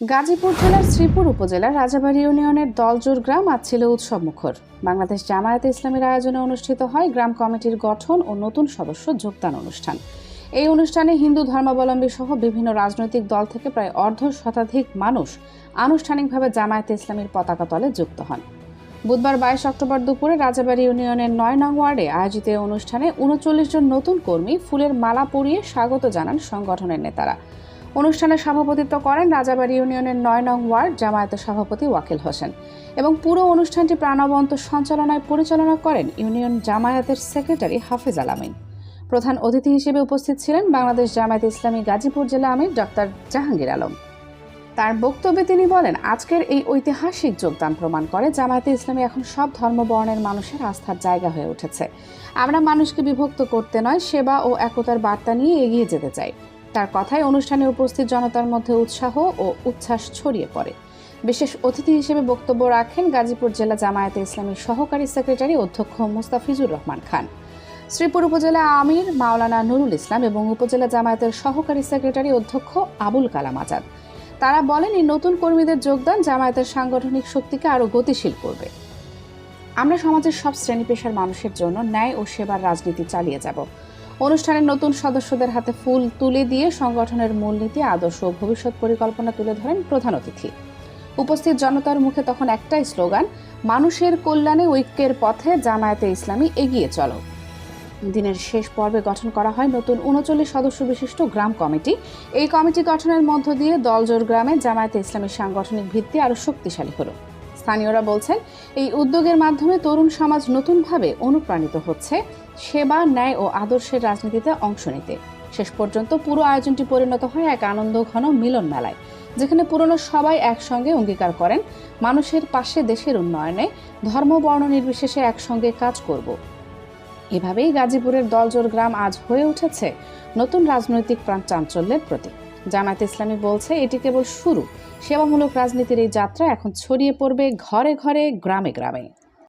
গাজীপুর জেলার শ্রীপুর উপজেলার রাজাবাড়ী ইউনিয়নের দলজোর গ্রাম আজ ছিল উৎসব মুখর। বাংলাদেশ জামায়াতে ইসলামীর আয়োজনে অনুষ্ঠিত হয় গ্রাম কমিটির গঠন ও নতুন সদস্য যোগদান অনুষ্ঠান। এই অনুষ্ঠানে হিন্দু ধর্মাবলম্বী সহ বিভিন্ন রাজনৈতিক দল থেকে প্রায় অর্ধ শতাধিক মানুষ আনুষ্ঠানিকভাবে জামায়াতে ইসলামীর পতাকা তলে যুক্ত হন। বুধবার বাইশ অক্টোবর দুপুরে রাজাবাড়ি ইউনিয়নের নয় নং ওয়ার্ডে আয়োজিত অনুষ্ঠানে উনচল্লিশ জন নতুন কর্মী ফুলের মালা পরিয়ে স্বাগত জানান সংগঠনের নেতারা। অনুষ্ঠানে সভাপতিত্ব করেন রাজাবাড়ি ইউনিয়নের নয় নং ওয়ার্ড জামায়াতের সভাপতি ওয়াকিল হোসেন এবং পুরো অনুষ্ঠানটি প্রাণবন্ত সঞ্চালনায় পরিচালনা করেন ইউনিয়ন জামায়াতের সেক্রেটারি হাফিজ আলামিন প্রধান অতিথি হিসেবে উপস্থিত ছিলেন বাংলাদেশ জামায়াত ইসলামী গাজীপুর জেলা আমির ডক্টর জাহাঙ্গীর আলম। তার বক্তব্যে তিনি বলেন, আজকের এই ঐতিহাসিক যোগদান প্রমাণ করে জামায়াতে ইসলামী এখন সব ধর্মবর্ণের মানুষের আস্থার জায়গা হয়ে উঠেছে। আমরা মানুষকে বিভক্ত করতে নয়, সেবা ও একতার বার্তা নিয়ে এগিয়ে যেতে চাই। তার কথায় অনুষ্ঠানে উপস্থিত জনতার মধ্যে উৎসাহ ও উচ্ছ্বাস ছড়িয়ে পড়ে। বিশেষ অতিথি হিসেবে বক্তব্য রাখেন গাজীপুর জেলা জামায়াতে ইসলামীর সহকারী সেক্রেটারি অধ্যক্ষ মুস্তাফিজুর রহমান খান। শ্রীপুর উপজেলা আমির মাওলানা নুরুল ইসলাম এবং উপজেলা জামায়াতের সহকারী সেক্রেটারি অধ্যক্ষ আবুল কালাম আজাদ। তারা বলেন, এই নতুন কর্মীদের যোগদান জামায়াতের সাংগঠনিক শক্তিকে আরও গতিশীল করবে। আমরা সমাজের সব শ্রেণি পেশার মানুষের জন্য ন্যায় ও সেবার রাজনীতি চালিয়ে যাব। অনুষ্ঠানের নতুন সদস্যদের হাতে ফুল তুলে দিয়ে সংগঠনের মূলনীতি, আদর্শ ও ভবিষ্যৎ পরিকল্পনা তুলে ধরেন প্রধান অতিথি। উপস্থিত জনতার মুখে তখন একটাই স্লোগান, মানুষের কল্যাণে ঐক্যের পথে জামায়াতে ইসলামী এগিয়ে চলো। দিনের শেষ পর্বে গঠন করা হয় নতুন উনচল্লিশ সদস্য বিশিষ্ট গ্রাম কমিটি। এই কমিটি গঠনের মধ্য দিয়ে দলজোর গ্রামে জামায়াতে ইসলামের সাংগঠনিক ভিত্তি আরও শক্তিশালী হলো। স্থানীয়রা বলছেন, এই উদ্যোগের মাধ্যমে তরুণ সমাজ নতুনভাবে অনুপ্রাণিত হচ্ছে। সেবা, ন্যায় ও আদর্শের রাজনীতিতে অংশ নিতে। শেষ পর্যন্ত পুরো আয়োজনটি পরিণত হয় এক আনন্দ ঘন মিলন মেলায়, যেখানে পুরনো সবাই একসঙ্গে অঙ্গীকার করেন। মানুষের পাশে দেশের উন্নয়নে ধর্ম, বর্ণ নির্বিশেষে একসঙ্গে কাজ করব। এভাবেই গাজীপুরের দলজোর গ্রাম আজ হয়ে উঠেছে নতুন রাজনৈতিক প্রাণ চাঞ্চল্যের প্রতীক। জামায়াত ইসলামী বলছে, এটি কেবল শুরু। সেবামূলক রাজনীতির এই যাত্রা এখন ছড়িয়ে পড়বে ঘরে ঘরে, গ্রামে গ্রামে।